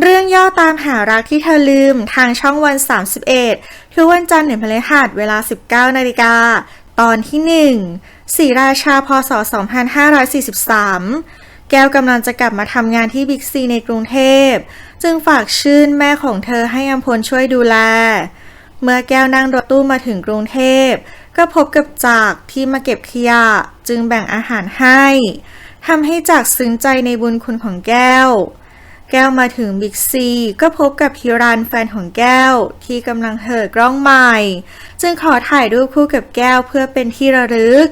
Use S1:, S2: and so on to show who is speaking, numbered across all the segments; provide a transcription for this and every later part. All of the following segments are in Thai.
S1: เรื่องย่อตามหารักที่เธอลืมทางช่องวัน 31 ทุกวันจันทร์ถึงพฤหัสเวลา 19นาฬิกา ตอนที่1สีราชาพศ 2543 แก้วกำลังจะกลับมาทำงานที่บิ๊กซีในกรุงเทพ จึงฝากชื่นแม่ของเธอให้อัมพลช่วยดูแล เมื่อแก้วนั่งรถตู้มาถึงกรุงเทพ ก็พบกับจากที่มาเก็บขยะจึงแบ่งอาหารให้ทำให้จากซึ้งใจในบุญคุณของแก้ว แก้วมาถึงบิ๊กซีก็พบกับฮิรันแฟนของแก้วที่กำลังเห่อกล้องใหม่ จึงขอถ่ายรูปคู่กับแก้วเพื่อเป็นที่ระลึก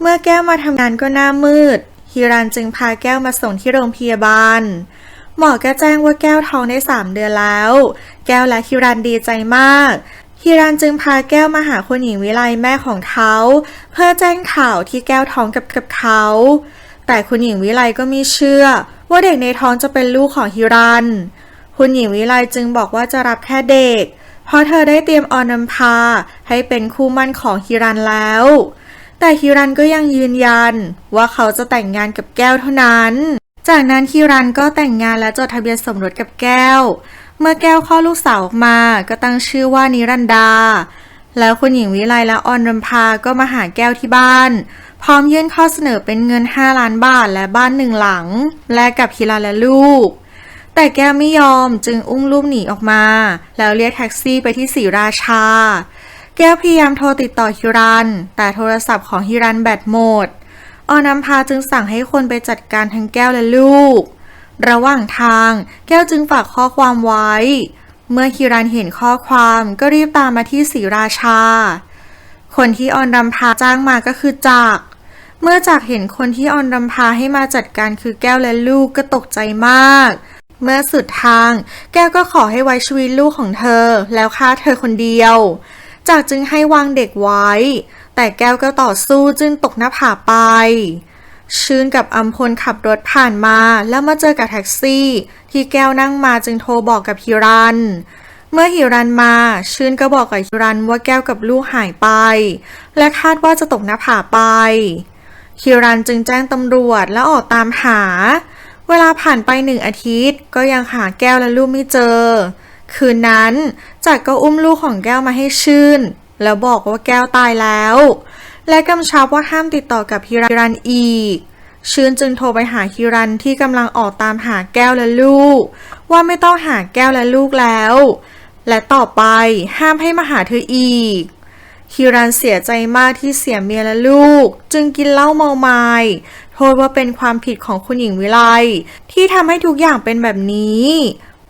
S1: เมื่อแก้วมาทำงานก็หน้ามืดฮิรันจึงพาแก้วมาส่งที่โรงพยาบาล หมอก็แจ้งว่าแก้วท้องได้สามเดือนแล้ว แก้วและฮิรันดีใจมากฮิรันจึงพาแก้วมาหาคุณหญิงวิไลแม่ของเขา เพื่อแจ้งข่าวที่แก้วท้องกับกับเขา แต่คุณหญิงวิไลก็ไม่เชื่อ ว่าเด็กในท้องจะเป็นลูกของฮิรัน คุณหญิงวิไลจึงบอกว่าจะรับแค่เด็ก เพราะเธอได้เตรียมออนนำพาให้เป็นคู่มั่นของฮิรันแล้ว แต่ฮิรันก็ยังยืนยัน ว่าเขาจะแต่งงานกับแก้วเท่านั้น จากนั้นฮิรันก็แต่งงานและจดทะเบียนสมรสกับแก้ว เมื่อแก้วคลอดลูกสาวออกมาก็ตั้งชื่อว่านิรันดา แล้วคุณหญิงวิไลและออนรำพาก็มาหาแก้วที่บ้าน พร้อมยื่นข้อเสนอเป็นเงิน 5 ล้านบาทและบ้านหนึ่งหลัง แลกกับฮิรันและลูก แต่แก้วไม่ยอมจึงอุ้มลูกหนีออกมา แล้วเรียกแท็กซี่ไปที่ศรีราชา แก้วพยายามโทรติดต่อฮิรัน แต่โทรศัพท์ของฮิรันแบตหมดออนำพาจึงสั่งให้คนไปจัดการทั้งแก้วและลูก ระหว่างทางแก้วจึงฝากข้อความไว้ เมื่อฮิรันเห็นข้อความก็รีบตามมาที่ศรีราชา คนที่ออนรำพาจ้างมาก็คือจัก เมื่อจักเห็นคนที่ออนรำพาให้มาจัดการคือแก้วและลูกก็ตกใจมาก เมื่อสุดทาง แก้วก็ขอให้ไว้ชีวิตลูกของเธอ แล้วฆ่าเธอคนเดียว จากจึงให้วางเด็กไว้ แต่แก้วก็ต่อสู้จึงตกหน้าผาไป ชื่นกับอัมพลขับรถผ่านมาแล้วมาเจอกับแท็กซี่ ที่แก้วนั่งมาจึงโทรบอกกับฮิรันเมื่อฮิรันมา ชื่นก็บอกกับฮิรันว่าแก้วกับลูกหายไป และคาดว่าจะตกหน้าผาไป ฮิรันจึงแจ้งตำรวจและออกตามหา เวลาผ่านไปหนึ่งอาทิตย์ ก็ยังหาแก้วและลูกไม่เจอ คืนนั้นจักรก็อุ้มลูกของแก้วมาให้ชื่น แล้วบอกว่าแก้วตายแล้ว และกำชับว่าห้ามติดต่อกับฮิรันอีก ชื่นจึงโทรไปหาฮิรันที่กำลังออกตามหาแก้วและลูก ว่าไม่ต้องหาแก้วและลูกแล้ว และต่อไปห้ามให้มาหาเธออีก ฮิรันเสียใจมากที่เสียเมียและลูก จึงกินเหล้าเมาไมา้โทษว่าเป็นความผิดของคุณหญิงวิไลที่ทำให้ทุกอย่างเป็นแบบนี้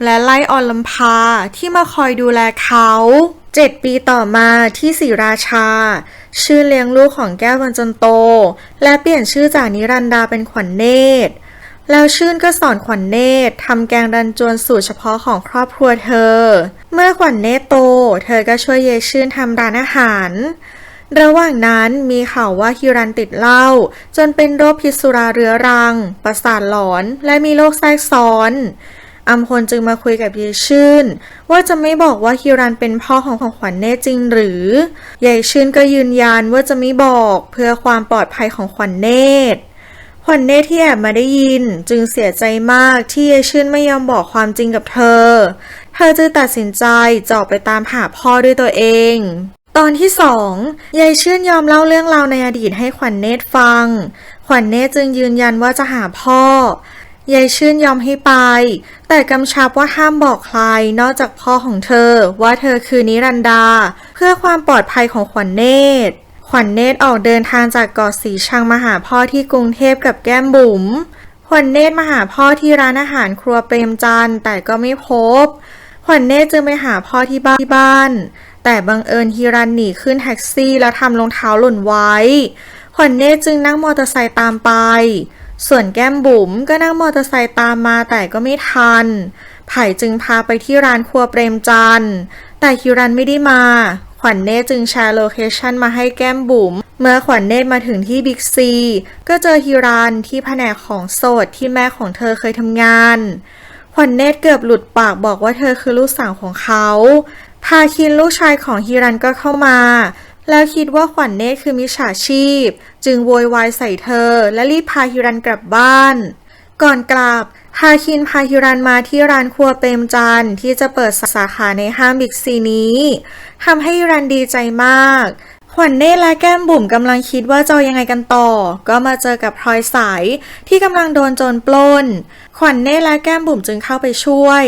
S1: และไล่ออนลำพาที่มาคอยดูแลเขาเจ็ดปีต่อมาที่ศรีราชา ชื่อเลี้ยงลูกของแก้ววันจนโต และเปลี่ยนชื่อจากนิรันดาเป็นขวัญเนตร แล้วชื่นก็สอนขวัญเนตรทำแกงรันจวนสูตรเฉพาะของครอบครัวเธอ เมื่อขวัญเนตรโต เธอก็ช่วยเยชื่นทำร้านอาหาร ระหว่างนั้นมีข่าวว่าฮิรันติดเหล้าจนเป็นโรคพิษสุราเรื้อรัง ประสาทหลอนและมีโรคแทรกซ้อนอัมพลจึงมาคุยกับยายชื่น ว่าจะไม่บอกว่าฮิรันเป็นพ่อของของขวัญเนตจริงหรือยายชื่นก็ยืนยันว่าจะไม่บอกเพื่อความปลอดภัยของขวัญเน ตรขวัญเนตรที่แอบมาได้ยินจึงเสียใจมากที่ยายชื่นไม่ยอมบอกความจริงกับเธอ เธอจึงตัดสินใจจออกไปตามหาพ่อด้วยตัวเอง ตอนที่สองยายชื่นยอมเล่าเรื่องราวในอดีตให้ขวัญเนตรฟัง ขวัญเนตรจึงยืนยันว่าจะหาพ่อยายชื่นยอมให้ไป แต่กำชับว่าห้ามบอกใครนอกจากพ่อของเธอว่าเธอคือนิรันดา เพื่อความปลอดภัยของขวัญเนตร ขวัญเนตรออกเดินทางจากเกาะสีชังมาหาพ่อที่กรุงเทพกับแก้มบุ๋ม ขวัญเนตรมาหาพ่อที่ร้านอาหารครัวเปรมจันทร์แต่ก็ไม่พบ ขวัญเนตรจึงไปหาพ่อที่บ้านที่บ้าน แต่บังเอิญฮิรันหนีขึ้นแท็กซี่แล้วทำรองเท้าหล่นไว้ ขวัญเนตรจึงนั่งมอเตอร์ไซค์ตามไป ส่วนแก้มบุ๋มก็นั่งมอเตอร์ไซค์ตามมาแต่ก็ไม่ทัน ไผ่จึงพาไปที่ร้านครัวเปรมจันทร์แต่ฮิรันไม่ได้มา ขวัญเนตจึงแชร์โลเคชันมาให้แก้มบุ๋ม เมื่อขวัญเนตมาถึงที่บิ๊กซี ก็เจอฮิรันที่แผนกของโสดที่แม่ของเธอเคยทำงาน ขวัญเนตเกือบหลุดปากบอกว่าเธอคือลูกสาวของเขาพาคินลูกชายของฮิรันก็เข้ามา แล้วคิดว่าขวัญเนตคือมิจฉาชีพ จึงโวยวายใส่เธอและรีบพาฮิรันกลับบ้าน ก่อนกลับ พาคินพาฮิรันมาที่ร้านครัวเปรมจันทร์ที่จะเปิดสาขาในห้างบิ๊กซีนี้ทำให้ฮิรันดีใจมากขวัญเนตรและแก้มบุ๋มกำลังคิดว่าจะยังไงกันต่อ ก็มาเจอกับพลอยสายที่กำลังโดนโจรปล้น ขวัญเนตรและแก้มบุ๋มจึงเข้าไปช่วย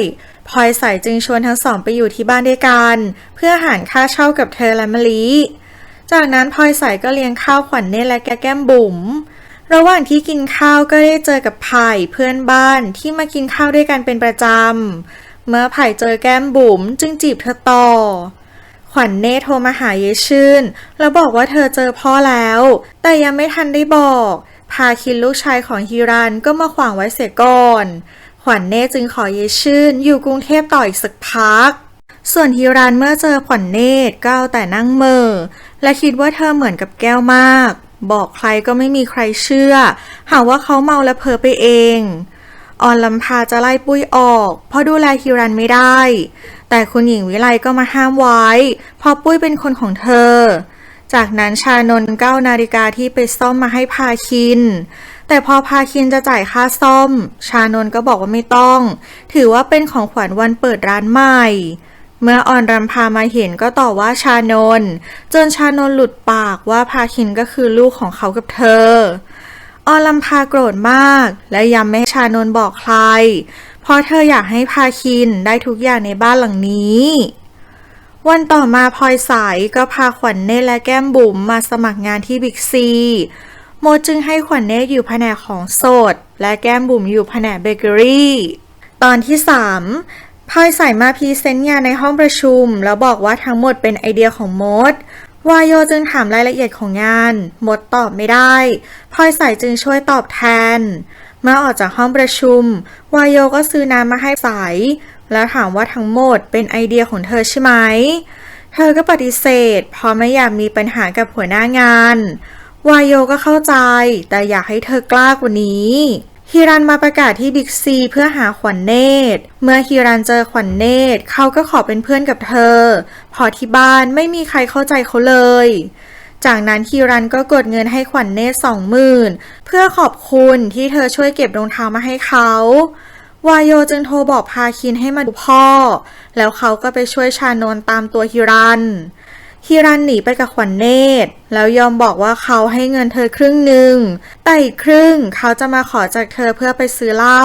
S1: พลอยสายจึงชวนทั้งสองไปอยู่ที่บ้านด้วยกัน เพื่อหารค่าเช่ากับเธอและมะลิจากนั้นพลอยสายก็เลี้ยงข้าวขวัญเนตรและแก้มบุ๋ม ระหว่างที่กินข้าวก็ได้เจอกับไผ่เพื่อนบ้านที่มากินข้าวด้วยกันเป็นประจำ เมื่อไผ่เจอแก้มบุ๋มจึงจีบเธอต่อ ขวัญเนตรโทรมาหายายชื่น แล้วบอกว่าเธอเจอพ่อแล้ว แต่ยังไม่ทันได้บอก พาคินลูกชายของฮิรันก็มาขวางไว้เสียก่อน ขวัญเนตรจึงขอยายชื่น อยู่กรุงเทพต่ออีกสักพัก ส่วนฮิรันเมื่อเจอขวัญเนตก็เอาแต่นั่งเมอและคิดว่าเธอเหมือนกับแก้วมาก บอกใครก็ไม่มีใครเชื่อ หาว่าเขาเมาและเพ้อไปเอง ออนลำพาจะไล่ปุ้ยออก เพราะดูแลฮิรันไม่ได้ แต่คุณหญิงวิไลก็มาห้ามไว้ เพราะปุ้ยเป็นคนของเธอ จากนั้นชานนท์เก้านาฬิกาที่ไปซ่อมมาให้พาคิน แต่พอพาคินจะจ่ายค่าซ่อม ชานนท์ก็บอกว่าไม่ต้อง ถือว่าเป็นของขวัญวันเปิดร้านใหม่ เมื่อออนรำพามาเห็นก็ต่อว่าชานน จนชานนหลุดปากว่าพาคินก็คือลูกของเขากับเธอ ออนลำพาโกรธมาก และย้ำไม่ให้ชานนบอกใคร เพราะเธออยากให้พาคินได้ทุกอย่างในบ้านหลังนี้ วันต่อมาพลอยสายก็พาขวัญเนตและแก้มบุ๋มมาสมัครงานที่บิ๊กซีโมจึงให้ขวัญเนตอยู่แผนกของสด และแก้มบุ๋มอยู่แผนกเบเกอรี่ ตอนที่ 3 พลอยใส่มาพรีเซนต์งานในห้องประชุม แล้วบอกว่าทั้งหมดเป็นไอเดียของมดวายโยจึงถามรายละเอียดของงานมดตอบไม่ได้พลอยใส่จึงช่วยตอบแทน เมื่อออกจากห้องประชุมวายโยก็ซื้อน้ำมาให้ใสแล้วถามว่าทั้งหมดเป็นไอเดียของเธอใช่ไหม เธอก็ปฏิเสธ เพราะไม่อยากมีปัญหากับหัวหน้างานวายโยก็เข้าใจ แต่อยากให้เธอกล้ากว่านี้ ฮิรันมาประกาศที่บิ๊กซีเพื่อหาขวัญเนตร เมื่อฮิรันเจอขวัญเนตรเขาก็ขอเป็นเพื่อนกับเธอ พอที่บ้านไม่มีใครเข้าใจเขาเลย จากนั้นฮิรันก็กดเงินให้ขวัญเนตรสองหมื่นเพื่อขอบคุณที่เธอช่วยเก็บรองเท้ามาให้เขาวายโยจึงโทรบอกพาคินให้มาดูพ่อ แล้วเขาก็ไปช่วยชานนตามตัวฮิรัน ฮิรันหนีไปกับขวัญเนตร แล้วยอมบอกว่าเขาให้เงินเธอครึ่งหนึ่ง แต่อีกครึ่งเขาจะมาขอจากเธอเพื่อไปซื้อเหล้า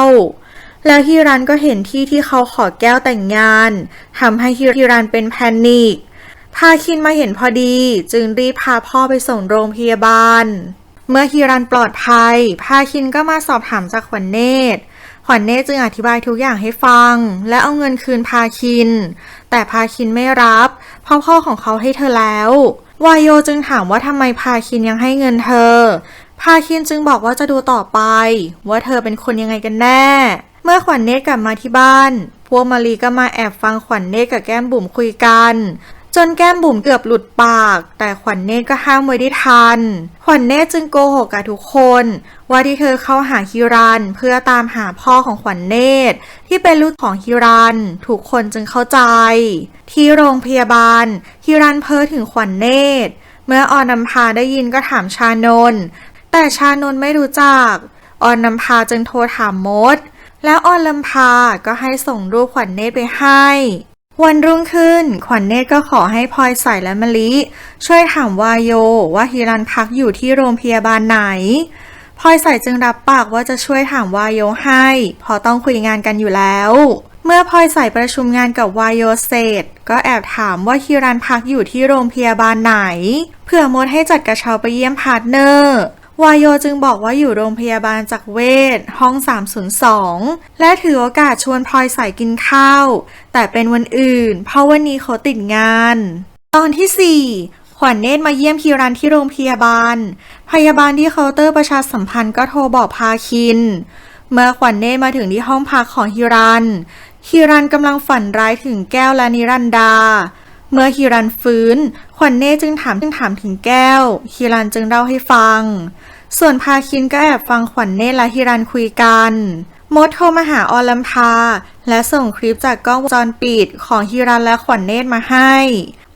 S1: แล้วฮิรันก็เห็นที่ที่เขาขอแก้วแต่งงานทำให้ฮิรันเป็นแพนิคพาคินมาเห็นพอดีจึงรีบพาพ่อไปส่งโรงพยาบาล เมื่อฮิรันปลอดภัยพาคินก็มาสอบถามจากขวัญเนตร ขวัญเนจึงอธิบายทุกอย่างให้ฟัง และเอาเงินคืนพาคิน แต่พาคินไม่รับเพราะพ่อของเขาให้เธอแล้ววายโยจึงถามว่าทำไมพาคินยังให้เงินเธอ พาคินจึงบอกว่าจะดูต่อไป ว่าเธอเป็นคนยังไงกันแน่ เมื่อขวัญเนตกลับมาที่บ้าน พวกมารีก็มาแอบฟังขวัญเนตกับแก้มบุ๋มคุยกัน จนแก้มบุ๋มเกือบหลุดปาก แต่ขวัญเนตรก็ห้ามไว้ได้ทัน ขวัญเนตรจึงโกหกกับทุกคน ว่าที่เธอเข้าหาฮิรันเพื่อตามหาพ่อของขวัญเนตร ที่เป็นลูกของฮิรันทุกคนจึงเข้าใจ ที่โรงพยาบาลฮิรันเพ้อถึงขวัญเนตร เมื่อออนนำพาได้ยินก็ถามชานนแต่ชานนไม่รู้จัก ออนนำพาจึงโทรถามมด แล้วออนลำพาก็ให้ส่งรูปขวัญเนตรไปให้ วันรุ่งขึ้น ขวัญเนตรก็ขอให้พลอยใส่และมะลิ ช่วยถามวายโยว่าฮิรันพักอยู่ที่โรงพยาบาลไหนพลอยใส่จึงรับปากว่าจะช่วยถามวายโยให้เพราะต้องคุยงานกันอยู่แล้ว เมื่อพลอยใส่ประชุมงานกับวายโยเสร็จก็แอบถามว่าฮิรันพักอยู่ที่โรงพยาบาลไหนเพื่อมดให้จัดกระเช้าไปเยี่ยมพาร์ทเนอร์ วายโยจึงบอกว่าอยู่โรงพยาบาลจากเวทห้อง 302 และถือโอกาสชวนพลอยใส่กินข้าว แต่เป็นวันอื่น เพราะวันนี้เขาติดงาน ตอนที่ 4 ขวัญเนตรมาเยี่ยมคีรันที่โรงพยาบาล พยาบาลที่เคาน์เตอร์ประชาสัมพันธ์ก็โทรบอกพาคิน เมื่อขวัญเนตรมาถึงที่ห้องพักของฮิรันฮิรันกำลังฝันร้ายถึงแก้วและนิรันดา เมื่อฮิรันฟื้น ขวัญเน่จึงถามจึงถามถึงแก้วฮิรันจึงเล่าให้ฟัง ส่วนพาคินก็แอบฟังขวัญเน่และฮิรันคุยกันมดโทรมาหาออลัมพา และส่งคลิปจากกล้องวงจรปิดของฮิรันและขวัญเนตรมาให้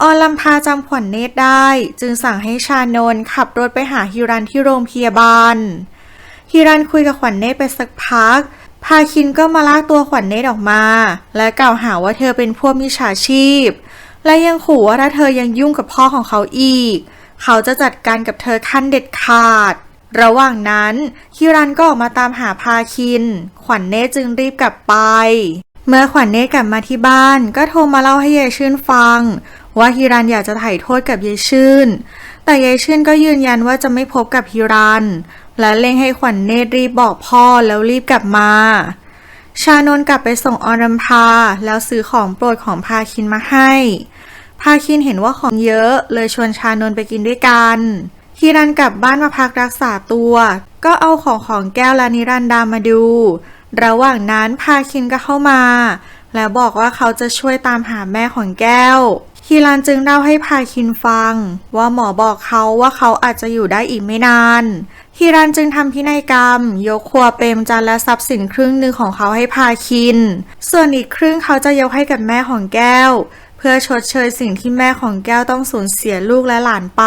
S1: ออลัมพาจำขวัญเนตรได้ จึงสั่งให้ชานนขับรถไปหาฮิรันที่โรงพยาบาลฮิรันคุยกับขวัญเนตรไปสักพัก พาคินก็มาลากตัวขวัญเนตรออกมา และกล่าวหาว่าเธอเป็นพวกมิจฉาชีพ และยังขู่ว่าถ้าเธอยังยุ่งกับพ่อของเขาอีก เขาจะจัดการกับเธอขั้นเด็ดขาด ระหว่างนั้นคิรันก็ออกมาตามหาพาคิน ขวัญเนตจึงรีบกลับไป เมื่อขวัญเนตกลับมาที่บ้านก็โทรมาเล่าให้ยายชื่นฟัง ว่าฮิรันอยากจะไถ่โทษกับยายชื่น แต่ยายชื่นก็ยืนยันว่าจะไม่พบกับฮิรัน และเร่งให้ขวัญเนตรีบบอกพ่อแล้วรีบกลับมาชานนกลับไปส่งอรัมพาแล้วซื้อของโปรดของพาคินมาให้ พาคินเห็นว่าของเยอะเลยชวนชานนไปกินด้วยกันฮิรันกลับบ้านมาพักรักษาตัว ก็เอาของของแก้วและนิรันดามาดู ระหว่างนั้นพาคินก็เข้ามา แล้วบอกว่าเขาจะช่วยตามหาแม่ของแก้วฮิรันจึงเล่าให้พาคินฟัง ว่าหมอบอกเขาว่าเขาอาจจะอยู่ได้อีกไม่นานฮิรันจึงทำพินัยกรรม ยกครัวเปรมจันและทรัพย์สินครึ่งหนึ่งของเขาให้พาคิน ส่วนอีกครึ่งเขาจะยกให้กับแม่ของแก้ว พื่อชดเชยสิ่งที่แม่ของแก้วต้องสูญเสียลูกและหลานไป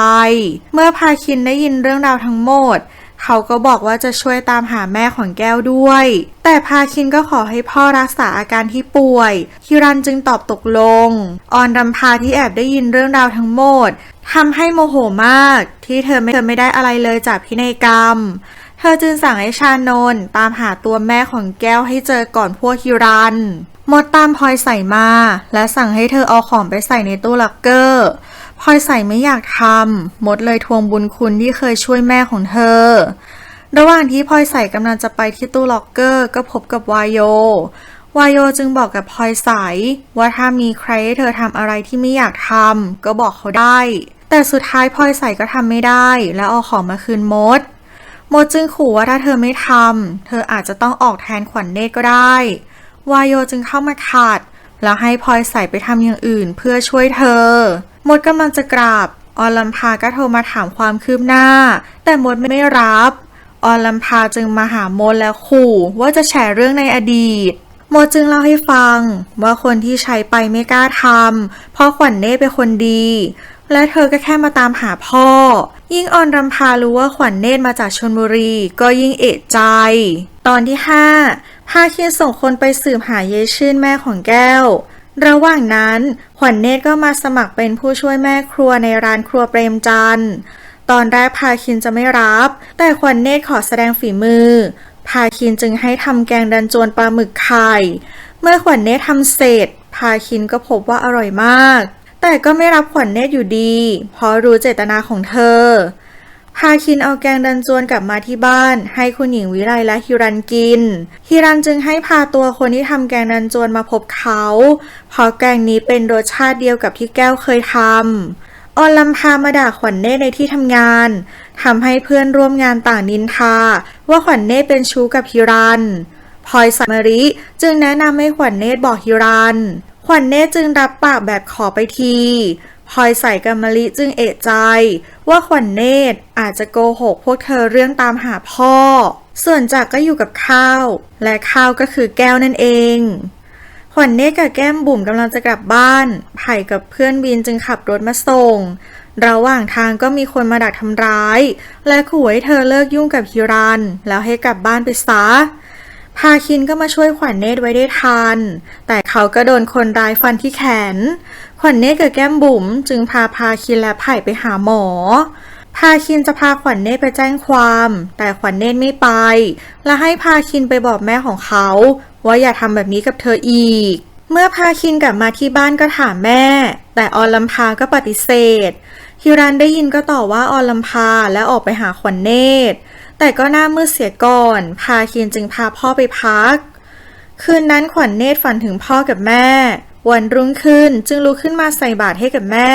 S1: เมื่อพาคินได้ยินเรื่องราวทั้งหมด เขาก็บอกว่าจะช่วยตามหาแม่ของแก้วด้วย แต่พาคินก็ขอให้พ่อรักษาอาการที่ป่วย ฮิรันจึงตอบตกลง ออนรำพาที่แอบได้ยินเรื่องราวทั้งหมดทำให้โมโหมากที่เธอไม่เธอไม่ได้อะไรเลยจากพินัยกรรม ธอจึงสั่งให้ชานนตามหาตัวแม่ของแก้วให้เจอก่อนพวกฮิรัน มดตามพลอยใส่มา และสั่งให้เธอเอาของไปใส่ในตู้ล็อกเกอร์พลอยใส่ไม่อยากทำมดเลยทวงบุญคุณที่เคยช่วยแม่ของเธอ ระหว่างที่พลอยใส่กำลังจะไปที่ตู้ล็อกเกอร์ ก็พบกับวายโยวายโยจึงบอกกับพลอยใสว่าถ้ามีใครให้เธอทำอะไรที่ไม่อยากทำก็บอกเขาได้ แต่สุดท้ายพลอยใสก็ทำไม่ได้ แล้วเอาของมาคืนมด โมจึงขู่ว่าถ้าเธอไม่ทำเธออาจจะต้องออกแทนขวัญเนตรก็ได้ วายโยจึงเข้ามาขัด แล้วให้พลอยใส่ไปทำอย่างอื่นเพื่อช่วยเธอ มดกำลังจะกราบ ออลัมพาก็โทรมาถามความคืบหน้า แต่มดไม่รับ ออลัมพาจึงมาหามดแล้วขู่ว่าจะแฉเรื่องในอดีตโมจึงเล่าให้ฟังว่าคนที่ใช้ไปไม่กล้าทำเพราะขวัญเนตเป็นคนดี และเธอก็แค่มาตามหาพ่อ ยิ่งออนรำพารู้ว่าขวัญเนตรมาจากชนบุรี ก็ยิ่งเอะใจ ตอนที่ 5 พาเคียนส่งคนไปสืบหาเยชื่นแม่ของแก้ว ระหว่างนั้นขวัญเนตรก็มาสมัครเป็นผู้ช่วยแม่ครัวในร้านครัวเปรมจันทร์ตอนแรกพาคินจะไม่รับ แต่ขวัญเนตรขอแสดงฝีมือ พาคินจึงให้ทำแกงดันจวนปลาหมึกไข่ เมื่อขวัญเนตรทำเสร็จ พาคินก็พบว่าอร่อยมาก แต่ก็ไม่รับขวัญเนตรอยู่ดี เพราะรู้เจตนาของเธอ พาคินเอาแกงดันจวนกลับมาที่บ้าน ให้คุณหญิงวิไลและฮิรันกิน ฮิรันจึงให้พาตัวคนที่ทำแกงดันจวนมาพบเขาเพราะแกงนี้เป็นรสชาติเดียวกับที่แก้วเคยทำออนลำพามาด่าขวัญเนตในที่ทำงานทำให้เพื่อนร่วมงานต่างนินทา ว่าขวัญเนตเป็นชู้กับฮิรันพลอยสายมริจึงแนะนำให้ขวัญเนตบอกฮิรัน ขวัญเนตจึงรับปากแบบขอไปทีพลอยใส่กัมะลิจึงเอะใจ ว่าขวัญเนตรอาจจะโกหกพวกเธอเรื่องตามหาพ่อ ส่วนจักรก็อยู่กับข้าว และข้าวก็คือแก้วนั่นเอง ขวัญเนตรกับแก้มบุ๋มกำลังจะกลับบ้าน ไผ่กับเพื่อนบินจึงขับรถมาส่ง ระหว่างทางก็มีคนมาดักทำร้าย และขู่ให้เธอเลิกยุ่งกับฮิรัน แล้วให้กลับบ้านไปซะ พาคินก็มาช่วยขวัญเนตรไว้ได้ทัน แต่เขาก็โดนคนร้ายฟันที่แขน ขวัญเนตรกับแก้มบุ๋มจึงพาพาคินและไผ่ไปหาหมอ พาคินจะพาขวัญเนตรไปแจ้งความ แต่ขวัญเนตรไม่ไป และให้พาคินไปบอกแม่ของเขา ว่าอย่าทำแบบนี้กับเธออีก เมื่อพาคินกลับมาที่บ้านก็ถามแม่ แต่ออลัมพาก็ปฏิเสธฮิรันได้ยินก็ต่อว่าออลัมพาและออกไปหาขวัญเนตร แต่ก็หน้ามืดเสียก่อน พาคินจึงพาพ่อไปพัก คืนนั้นขวัญเนตรฝันถึงพ่อกับแม่ วันรุ่งขึ้นจึงลุกขึ้นมาใส่บาตรให้กับแม่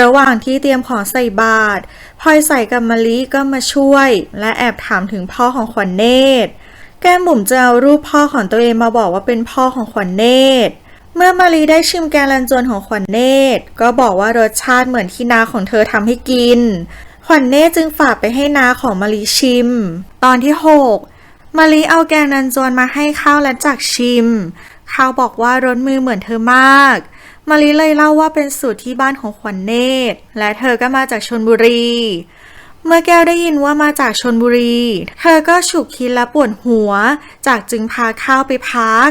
S1: ระหว่างที่เตรียมของใส่บาตรพลอยใส่กับมะลิก็มาช่วย และแอบถามถึงพ่อของขวัญเนตร แก้มบุ๋มจะเอารูปพ่อของตัวเองมาบอกว่าเป็นพ่อของขวัญเนตรเมื่อมารีได้ชิมแกงรันจวนของขวัญเนตร ก็บอกว่ารสชาติเหมือนที่นาของเธอทำให้กิน วัญเนตรจึงฝากไปให้นาของมารีชิม ตอนที่ 6 มารีเอาแกงรันจวนมาให้ข้าวและจักชิม ข้าวบอกว่ารสมือเหมือนเธอมาก มารีเลยเล่าว่าเป็นสูตรที่บ้านของขวัญเนตรและเธอก็มาจากชนบุรี เมื่อแก้วได้ยินว่ามาจากชนบุรี เธอก็ฉุกคิดและปวดหัว จากจึงพาข้าวไปพัก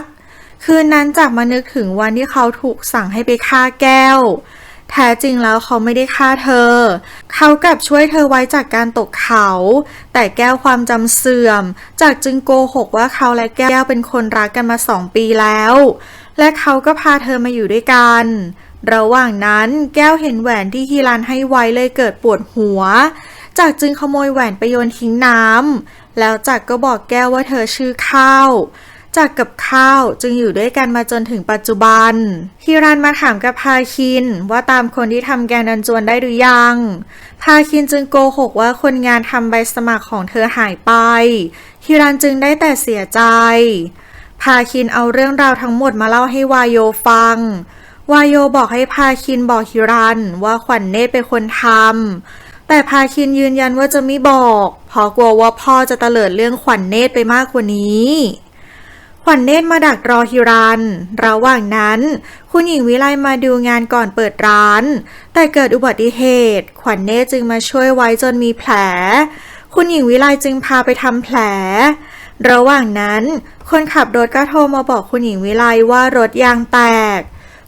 S1: คืนนั้นจากมานึกถึงวันที่เขาถูกสั่งให้ไปฆ่าแก้ว แท้จริงแล้วเขาไม่ได้ฆ่าเธอ เขากลับช่วยเธอไว้จากการตกเขา แต่แก้วความจำเสื่อม จากจึงโกหกว่าเขาและแก้วเป็นคนรักกันมาสองปีแล้ว และเขาก็พาเธอมาอยู่ด้วยกัน ระหว่างนั้นแก้วเห็นแหวนที่ฮิรันให้ไว้เลยเกิดปวดหัว จากจึงขโมยแหวนไปโยนทิ้งน้ำแล้วจักก็บอกแก้วว่าเธอชื่อข้าว จากกับข้าวจึงอยู่ด้วยกันมาจนถึงปัจจุบัน ฮิรันมาถามกับพาคินว่าตามคนที่ทำแกงดันจวนได้หรือยัง พาคินจึงโกหกว่าคนงานทำใบสมัครของเธอหายไป ฮิรันจึงได้แต่เสียใจ พาคินเอาเรื่องราวทั้งหมดมาเล่าให้วายโยฟัง วายโยบอกให้พาคินบอกฮิรันว่าขวัญเนตรเป็นคนทำ แต่พาคินยืนยันว่าจะไม่บอก เพราะกลัวว่าพ่อจะเตลิดเรื่องขวัญเนตรไปมากกว่านี้ ขวัญเนตรมาดักรอฮิรัน ระหว่างนั้น คุณหญิงวิไลมาดูงานก่อนเปิดร้าน แต่เกิดอุบัติเหตุ ขวัญเนตรจึงมาช่วยไว้จนมีแผล คุณหญิงวิไลจึงพาไปทำแผล ระหว่างนั้น คนขับรถก็โทรมาบอกคุณหญิงวิไลว่ารถยางแตก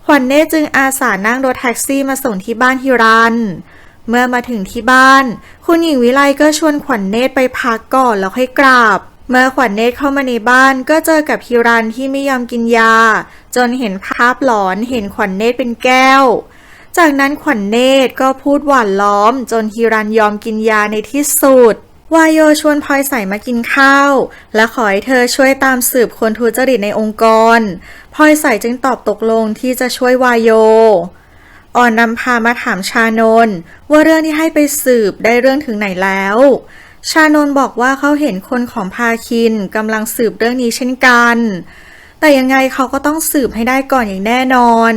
S1: ขวัญเนตรจึงอาสานั่งรถแท็กซี่มาส่งที่บ้านฮิรันเมื่อมาถึงที่บ้าน คุณหญิงวิไลก็ชวนขวัญเนตรไปพักก่อนแล้วค่อยกลับ เมื่อขวัญเนตรเข้ามาในบ้านก็เจอกับฮิรันที่ไม่ยอมกินยา จนเห็นภาพหลอนเห็นขวัญเนตรเป็นแก้ว จากนั้นขวัญเนตรก็พูดหวานล้อม จนฮิรันยอมกินยาในที่สุดวายโยชวนพลอยใส่มากินข้าว และขอให้เธอช่วยตามสืบคนทุจริตในองค์กรพลอยใส่จึงตอบตกลงที่จะช่วยวายโยอ่อนนำพามาถามชานนว่าเรื่องที่ให้ไปสืบได้เรื่องถึงไหนแล้ว ชานนบอกว่าเขาเห็นคนของพาคินกำลังสืบเรื่องนี้เช่นกัน แต่ยังไงเขาก็ต้องสืบให้ได้ก่อนอย่างแน่นอน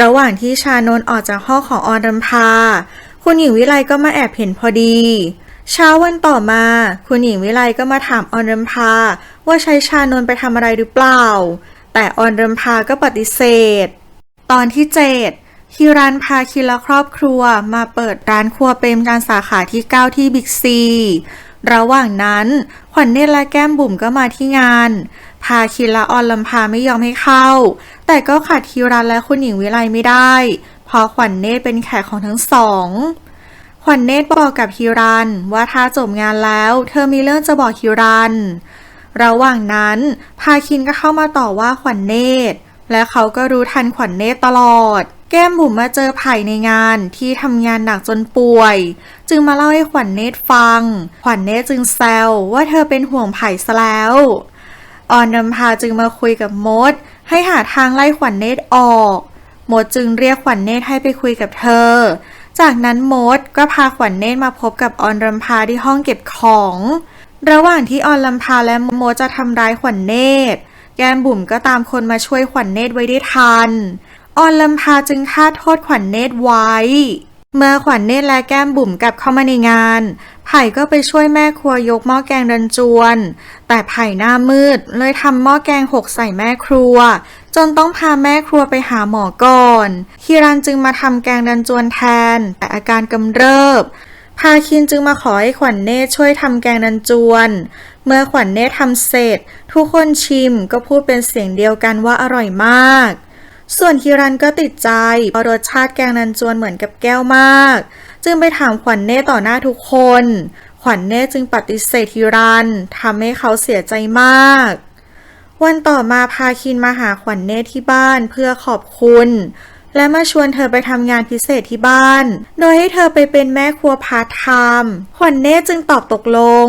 S1: ระหว่างที่ชานนออกจากห้องของออนรำพา คุณหญิงวิไลก็มาแอบเห็นพอดี เช้าวันต่อมา คุณหญิงวิไลก็มาถามออนรำพาว่าใช้ชานนไปทำอะไรหรือเปล่า แต่ออนรำพาก็ปฏิเสธ ตอนที่เจ็ด ฮิรันพาคิและครอบครัวมาเปิดร้านครัวเปรมการสาขาที่ 9 ที่บิ๊กซี ระหว่างนั้น ขวัญเนตรและแก้มบุ๋มก็มาที่งาน พาคิและออนลำพาไม่ยอมให้เข้า แต่ก็ขัดฮิรันและคุณหญิงวิไลไม่ได้ เพราะขวัญเนตรเป็นแขกของทั้งสองขวัญเนตรบอกกับฮิรันว่าถ้าจบงานแล้ว เธอมีเรื่องจะบอกฮิรัน ระหว่างนั้น พาคินก็เข้ามาต่อว่าขวัญเนตรและเขาก็รู้ทันขวัญเนตรตลอด แก้มบุ๋มมาเจอไผ่ในงานที่ทำงานหนักจนป่วย จึงมาเล่าให้ขวัญเนตรฟัง ขวัญเนตรจึงแซวว่าเธอเป็นห่วงไผ่ซะแล้วออนนำพาจึงมาคุยกับมด ให้หาทางไล่ขวัญเนตรออกมดจึงเรียกขวัญเนตรให้ไปคุยกับเธอ จากนั้นมดก็พาขวัญเนตรมาพบกับออนรำพาที่ห้องเก็บของ ระหว่างที่ออนลำพาและโมจะทำร้ายขวัญเนตร แก้มบุ๋มก็ตามคนมาช่วยขวัญเนตรไว้ได้ทัน ออนลำพาจึงฆ่าโทษขวัญเนตรไว้ เมื่อขวัญเนตรและแก้มบุ๋มกลับเข้ามาในงาน ไผ่ก็ไปช่วยแม่ครัวยกหม้อแกงดันจวน แต่ไผ่หน้ามืดเลยทำหม้อแกงหกใส่แม่ครัว จนต้องพาแม่ครัวไปหาหมอก่อนฮิรันจึงมาทำแกงดันจวนแทน แต่อาการกำเริบพาคินจึงมาขอให้ขวัญเนตรช่วยทำแกงนันจวน เมื่อขวัญเนตรทำเสร็จ ทุกคนชิมก็พูดเป็นเสียงเดียวกันว่าอร่อยมาก ส่วนฮิรันก็ติดใจเพราะรสชาติแกงนันจวนเหมือนกับแก้วมาก จึงไปถามขวัญเนตรต่อหน้าทุกคน ขวัญเนตรจึงปฏิเสธฮิรันทำให้เขาเสียใจมาก วันต่อมาพาคินมาหาขวัญเนตรที่บ้านเพื่อขอบคุณและมาชวนเธอไปทำงานพิเศษที่บ้าน โดยให้เธอไปเป็นแม่ครัวพาร์ทไทม์ ขวัญเนตรจึงตอบตกลง